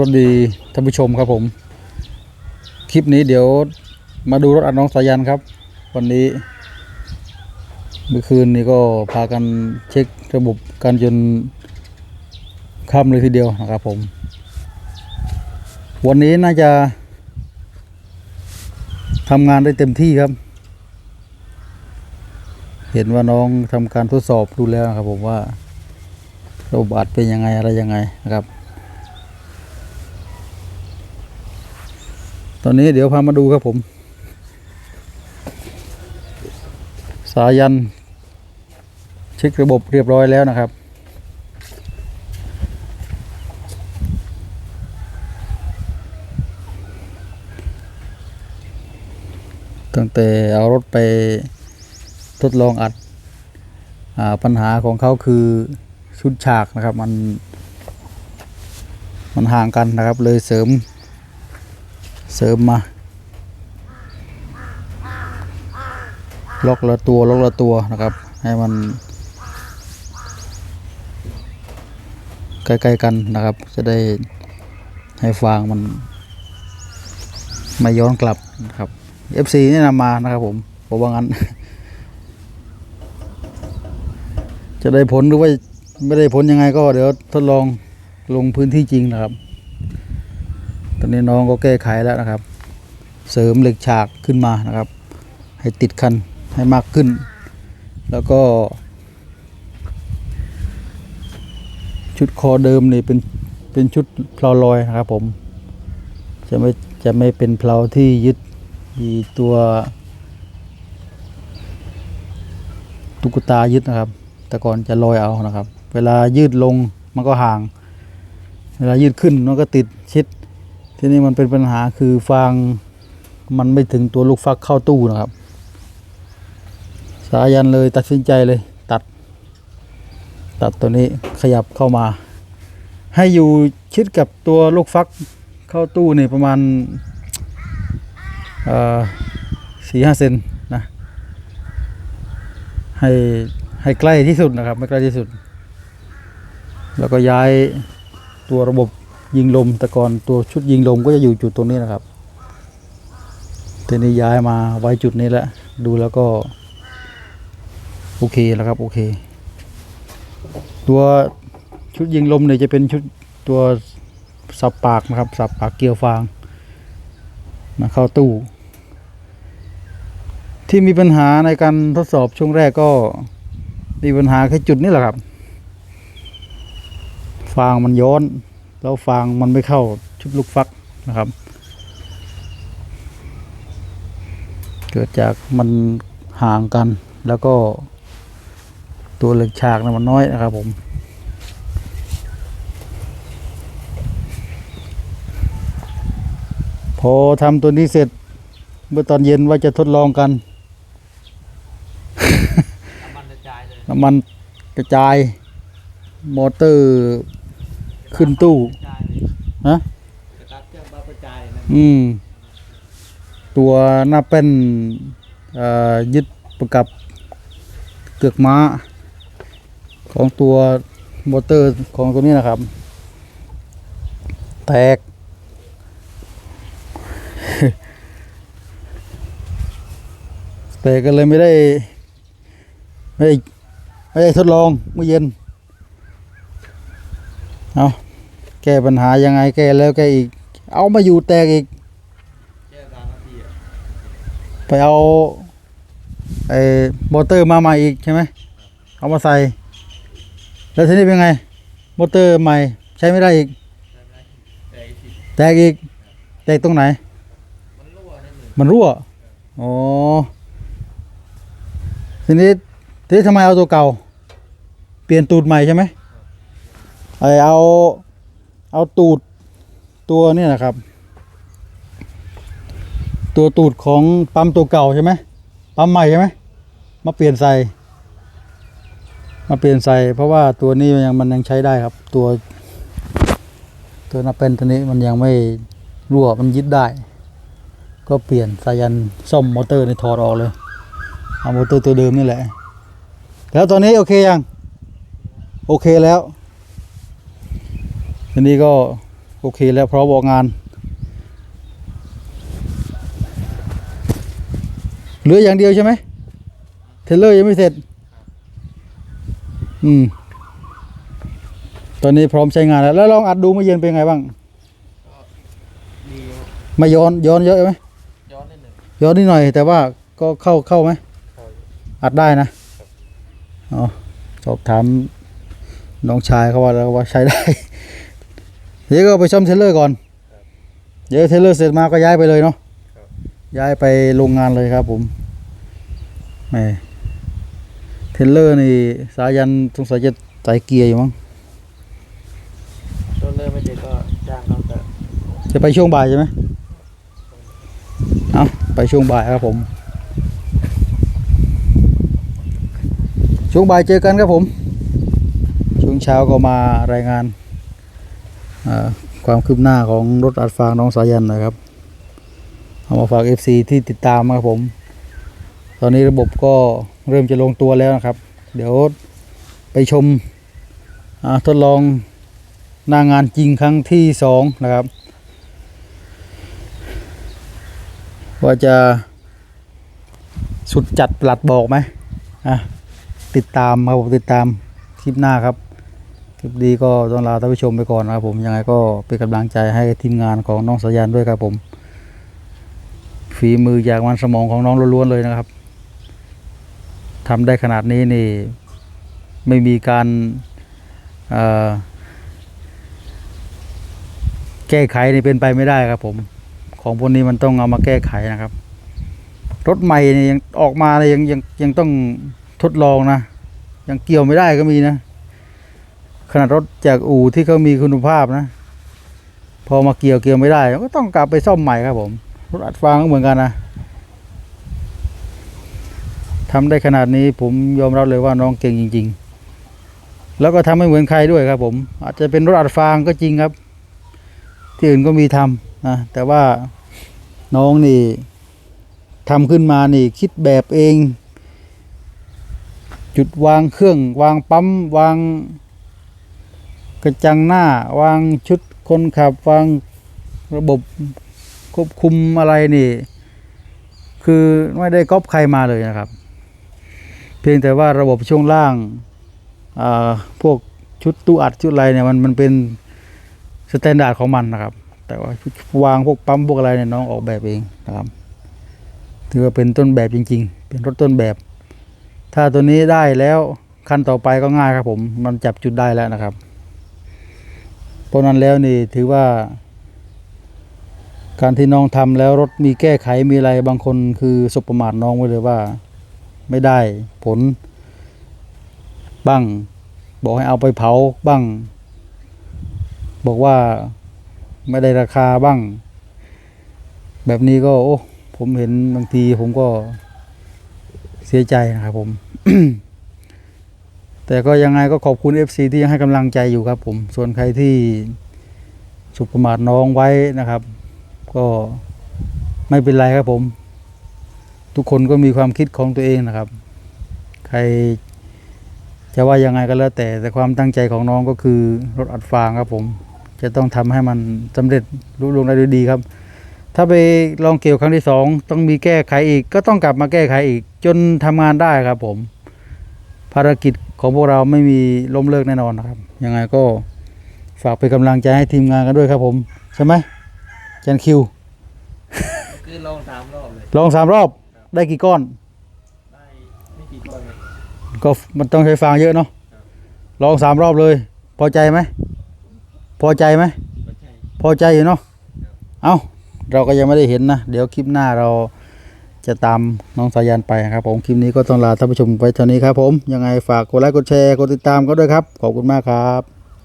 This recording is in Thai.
วัสดีท่านผู้ชมครับผม คลิปนี้เดี๋ยวมาดูรถอัดน้องสายันครับ วันนี้ เมื่อคืนนี้ก็พากันเช็คระบบการจนค่ำเลยทีเดียวนะครับผม วันนี้น่าจะทำงานได้เต็มที่ครับ เห็นว่าน้องทำการทดสอบดูแล้วครับผมว่าระบบอัดเป็นยังไงอะไรยังไงนะครับ อนนี้เดี๋ยวพามาดูครับผม สายัน เช็คระบบเรียบร้อยแล้วนะครับ ตั้งแต่เอารถไปทดลองอัดอปัญหาของเขาคือชุดฉากนะครับ มัน มันห่างกันนะครับเลยเสริม เสริมมา ล็อกละตัวล็อกละตัวนะครับ ให้มัน ใกล้ๆกันนะครับ จะได้ให้ฟางมันไม่ย้อนกลับนะครับ FC แนะนำมานะครับผมผมว่างั้น จะได้ผลหรือว่าไม่ได้ผลยังไงก็เดี๋ยวทดลองลงพื้นที่จริงนะครับ ตอนนี้น้องก็แก้ไขแล้วนะครับ เสริมเหล็กฉากขึ้นมานะครับ ให้ติดคันให้มากขึ้น แล้วก็ ชุดคอเดิมนี่เป็นเป็นชุดเพลาลอยนะครับผม จะไม่จะไม่เป็นเพลาที่ยึดมีตัวตุ๊กตายึดนะครับ แต่ก่อนจะลอยเอานะครับ เวลายืดลงมันก็ห่าง เวลายืดขึ้นมันก็ติดชิด ทีนี้มันเป็นปัญหาคือฟางมันไม่ถึงตัวลูกฟักเข้าตู้นะครับ สายันเลยตัดสินใจเลยตัด ตัดตัวนี้ขยับเข้ามา ให้อยู่ชิดกับตัวลูกฟักเข้าตู้นี่ประมาณสี่ห้าเซนนะให้ให้ใกล้ที่สุดนะครับ ไม่ใกล้ที่สุด แล้วก็ย้ายตัวระบบ ยิงลมแต่ก่อนตัวชุดยิงลมก็จะอยู่จุดตรงนี้นะครับทีนี้ย้ายมาไว้จุดนี้แล้วดูแล้วก็ โอเคแล้วครับโอเค ตัวชุดยิงลมเนี่ยจะเป็นชุดตัวสับปากนะครับ สับปากเกลียวฟางนะเข้าตู้ ที่มีปัญหาในการทดสอบช่วงแรกก็มีปัญหาแค่จุดนี้แหละครับ ฟางมันย้อน แล้วฟางมันไม่เข้าชุดลูกฟักนะครับ เกิดจากมันห่างกันแล้วก็ตัวเหล็กฉากนะมันน้อยนะครับผมพอทำตัวนี้เสร็จ เมื่อตอนเย็นว่าจะทดลองกัน น้ำมันกระจายเลยน้ำมันกระจาย มอเตอร์ ขึ้นตู้กระจายเลยฮะกระตัดเครื่องบ้ากระจายนะอืม ตัวหน้าเป็นเอ่อยึดประกับเกือกม้า ของตัวมอเตอร์ของตัวนี้นะครับ แตก แตกก็เลยไม่ได้ ไม่ได้ไม่ได้ทดลองเมื่อเย็น เอาแก้ปัญหายังไงแก้แล้วแก้อีก เอามาอยู่แตกอีกแค่สามนาทีอะไปเอาไอ้มอเตอร์มาใหม่อีกใช่ไหมเอามาใส่ แล้วทีนี้เป็นไง มอเตอร์ใหม่ใช้ไม่ได้อีก แตกอีก แตกตรงไหน มันรั่วนิดหนึ่งมันรั่วอ๋อทีนี้ทีนี้ทำไมเอาตัวเก่า เปลี่ยนตูดใหม่ใช่ไหม ไอเอาเอาตูดตัวนี่นะครับ ตัวตูดของปั๊มตัวเก่าใช่ไหมปั๊มใหม่ใช่ไหมมาเปลี่ยนใส่มาเปลี่ยนใส่เพราะว่าตัวนี้มันยังมันยังใช้ได้ครับ ตัว ตัวนับเป็นตัวนี้มันยังไม่รั่วมันยึดได้ ก็เปลี่ยนสายันซ่อมมอเตอร์ในถอดออกเลยเอามอเตอร์ตัวเดิมนี่แหละ แล้วตอนนี้โอเคยัง โอเคแล้ว ทีนี้ก็โอเคแล้วพร้อมออกงานเหลืออย่างเดียวใช่ไหมเทรลเลอร์ยังไม่เสร็จ อืม ตอนนี้พร้อมใช้งานแล้ว แล้วลองอัดดูเมื่อเย็นเป็นไงบ้างดีไม่ย้อนย้อนเยอะไหมย้อนนิดหนึ่งย้อนนิดหน่อย แต่ว่าก็เข้าเข้าไหมเข้าอยู่อัดได้นะอ๋อสอบถามน้องชายเขาว่าแล้วว่าใช้ได้ เดี๋ยวก็ไปซ่อมเทรลเลอร์ก่อน เดี๋ยวเทรลเลอร์เสร็จมาก็ย้ายไปเลยเนาะย้ายไปโรงงานเลยครับผมแหมเทรลเลอร์นี่สายันสงสัยจะใส่เกียร์อยู่มั้งต้นเริ่มไม่เด็กก็จ้างเขาแต่จะไปช่วงบ่ายใช่ไหมเอาไปช่วงบ่ายครับผม ช่วงบ่ายเจอกันครับผม ช่วงเช้าก็มารายงานอ่า ความคืบหน้าของรถอัดฟางน้องสายันนะครับ เอามาฝาก FC ที่ติดตามครับผม ตอนนี้ระบบก็เริ่มจะลงตัวแล้วนะครับ เดี๋ยวไปชมทดลองหน้างานจริงครั้งที่สองนะครับ ว่าจะสุดจัดปลัดบอกไหมอะติดตามครับผมติดตามคลิปหน้าครับ คลิปดีก็ต้องลาท่านผู้ชมไปก่อนนะครับผมยังไงก็เป็นกำลังใจให้ทีมงานของน้องสายันด้วยครับผม ฝีมือจากมันสมองของน้องล้วนๆเลยนะครับทำได้ขนาดนี้นี่ไม่มีการแก้ไขนี่เป็นไปไม่ได้ครับผม ของพวกนี้มันต้องเอามาแก้ไขนะครับ รถใหม่เนี่ยยังออกมาเนี่ยยังยังยังต้องทดลองนะ ยังเกี่ยวไม่ได้ก็มีนะ ขนาดรถจากอู่ที่เขามีคุณภาพนะ พอมาเกี่ยวเกี่ยวไม่ได้ก็ต้องกลับไปซ่อมใหม่ครับผม รถอัดฟางก็เหมือนกันนะทำได้ขนาดนี้ผมยอมรับเลยว่าน้องเก่งจริง ๆ แล้วก็ทำไม่เหมือนใครด้วยครับ ผม อาจจะเป็นรถอัดฟางก็จริงครับ ที่อื่นก็มีทำนะแต่ว่าน้องนี่ทำขึ้นมานี่คิดแบบเอง จุดวางเครื่อง วางปั๊มวาง กระจังหน้าวางชุดคนขับวางระบบควบคุมอะไรนี่ คือไม่ได้ก๊อปใครมาเลยนะครับ เพียงแต่ว่าระบบช่วงล่างอ่าพวกชุดตู้อัดชุดอะไรเนี่ยมันมันเป็นสแตนดาร์ดของมันนะครับ แต่ว่าวางพวกปั๊มพวกอะไรเนี่ยน้องออกแบบเองนะครับถือว่าเป็นต้นแบบจริง ๆ เป็นรถต้นแบบ ถ้าตัวนี้ได้แล้วขั้นต่อไปก็ง่ายครับผม มันจับจุดได้แล้วนะครับ เพราะนั้นแล้วนี่ถือว่า การที่น้องทำแล้วรถมีแก้ไขมีอะไรบางคนคือสบประมาทน้องไว้เลยว่า ไม่ได้ผล บ้าง บอกให้เอาไปเผาบ้าง บอกว่าไม่ได้ราคาบ้าง แบบนี้ก็ โอ้ ผมเห็นบางทีผมก็เสียใจนะครับผม แต่ก็ยังไงก็ขอบคุณ FC ที่ยังให้กำลังใจอยู่ครับผม ส่วนใครที่สุประมาทน้องไว้นะครับ ก็ไม่เป็นไรครับผม ทุกคนก็มีความคิดของตัวเองนะครับ ใครจะว่ายังไงก็แล้วแต่แต่ความตั้งใจของน้องก็คือรถอัดฟางครับผม จะต้องทำให้มันสำเร็จลุล่วงได้ด้วยดีครับ ถ้าไปลองเกี่ยวครั้งที่สองต้องมีแก้ไขอีก ก็ต้องกลับมาแก้ไขอีก จนทำงานได้ครับผม ภารกิจ ของพวกเราไม่มีล้มเลิกแน่นอนนะครับ ยังไงก็ฝากเป็นกำลังใจให้ทีมงานกันด้วยครับผม ใช่ไหมจันคิวคือลองสามรอบเลยลองสามรอบได้กี่ก้อน ได้ไม่กี่ก้อนเลยก็มันต้องใช้ฟางเยอะเนาะลองสามรอบเลย พอใจไหมพอใจไหมก็ใช่พอใจอยู่เนาะเอาเราก็ยังไม่ได้เห็นนะ เดี๋ยวคลิปหน้าเรา จะตามน้องสายันไปครับผมคลิปนี้ก็ต้องลาท่านผู้ชมไปเท่านี้ครับผมยังไงฝากกดไลค์กดแชร์กดติดตามก็ด้วยครับขอบคุณมากครับ